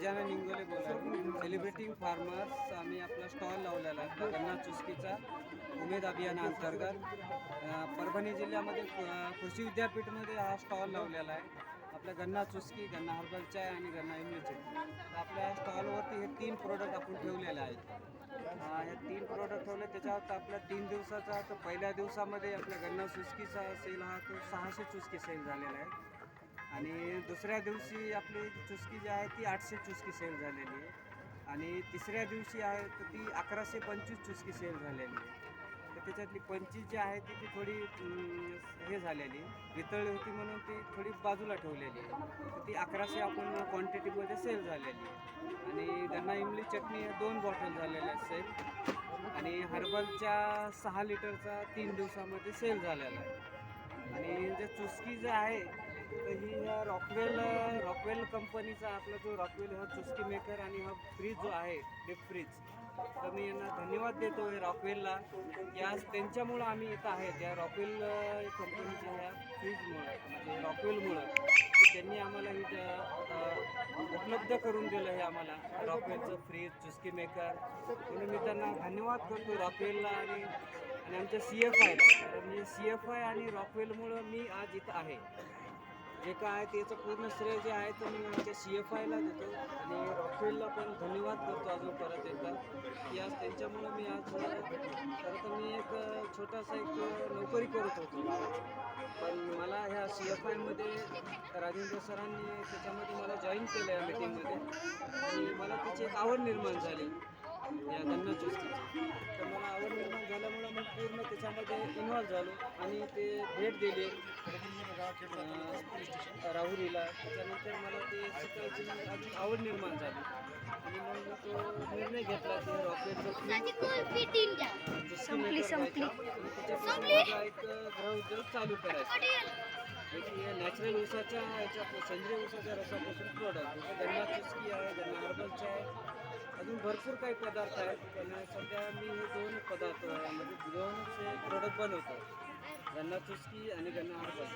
गजानन इंगोले बोला celebrating farmers आम्ही आपला स्टॉल लावलेला आहे. गन्ना चुस्कीचा उमेद अभियानाअंतर्गत परभणी जिल्ह्यामध्ये कृषी विद्यापीठमध्ये हा स्टॉल लावलेला आहे. आपल्या गन्ना चुस्की गन्ना हर्बल चाय आणि गन्ना इमलीचे. तर आपल्या स्टॉलवरती हे तीन प्रोडक्ट आपण ठेवलेले आहेत. या हे तीन प्रोडक्ट ठेवले त्याच्यावर आपल्या तीन दिवसाचा तर पहिल्या दिवसामध्ये आपल्या गन्ना चुस्कीचा सेल हा तो सहाशे चुस्की सेल झालेला आहे. आणि दुसऱ्या दिवशी आपली चुस्की जी आहे ती आठशे चुस्की सेल झालेली आहे. आणि तिसऱ्या दिवशी आहे तर ती अकराशे पंचवीस चुस्की सेल झालेली आहे. तर त्याच्यातली पंचवीस जी आहे ती ती थोडी हे झालेली वितळली होती म्हणून ती थोडी बाजूला ठेवलेली आहे. तर ती अकराशे आपण क्वांटिटीमध्ये सेल झालेली आहे. आणि गन्ना इमली चटणी हे दोन बॉटल झालेल्या सेल आणि हर्बलच्या सहा लिटरचा तीन दिवसामध्ये सेल झालेला आहे. आणि जे चुस्की जे आहे ही ह्या रॉकवेल रॉकवेल कंपनीचा आपला जो रॉकवेल हा चुस्की मेकर आणि हा फ्रीज जो आहे डीप फ्रीज तर मी यांना धन्यवाद देतो आहे रॉकवेलला या त्यांच्यामुळं आम्ही इथं आहेत. या रॉकवेल कंपनीच्या ह्या फ्रीजमुळं म्हणजे रॉकवेलमुळं त्यांनी आम्हाला ही उपलब्ध करून दिलं हे आम्हाला रॉकवेलचं फ्रीज चुस्की मेकर म्हणून मी त्यांना धन्यवाद करतो रॉकवेलला आणि आणि आमच्या सी एफ आयला कारण सी एफ आय आणि रॉकवेलमुळं मी आज इथं आहे. जे काय आहे त्याचं पूर्ण श्रेय जे आहे ते मी आमच्या सी एफ आयला देतो. आणि रॉकवेलला पण धन्यवाद करतो अजून परत एकदा. की आज त्यांच्यामुळं मी आज खरं तर मी एक छोटासा एक नोकरी करत होतो. पण मला ह्या सी एफ आयमध्ये राजेंद्र सरांनी त्याच्यामध्ये मला जॉईन केलं या मीटिंगमध्ये आणि मला त्याची एक आवड निर्माण झाली. या धन्यवाद त्याच्यामध्ये इन्व्हॉल्व झालो आणि ते भेट दिली राहुरीला. त्याच्यानंतर मला ते शिकायची अजून आवड निर्माण झाली. आणि मग मी तो निर्णय घेतला की रॉकेटचं एक गृहउद्योग चालू करायचा. एक नॅचरल ऊसाच्या याच्या सेंद्रिय ऊसाच्या रसापासून प्रोडक्ट जसं गन्ना चुस्की आहे गन्ना हर्बलचे आहे अजून भरपूर काही पदार्थ आहेत पण सध्या मी हे दोन पदार्थ म्हणजे दोनच हे प्रोडक्ट बनवतो. गन्ना चुस्की आणि गन्ना हर्बल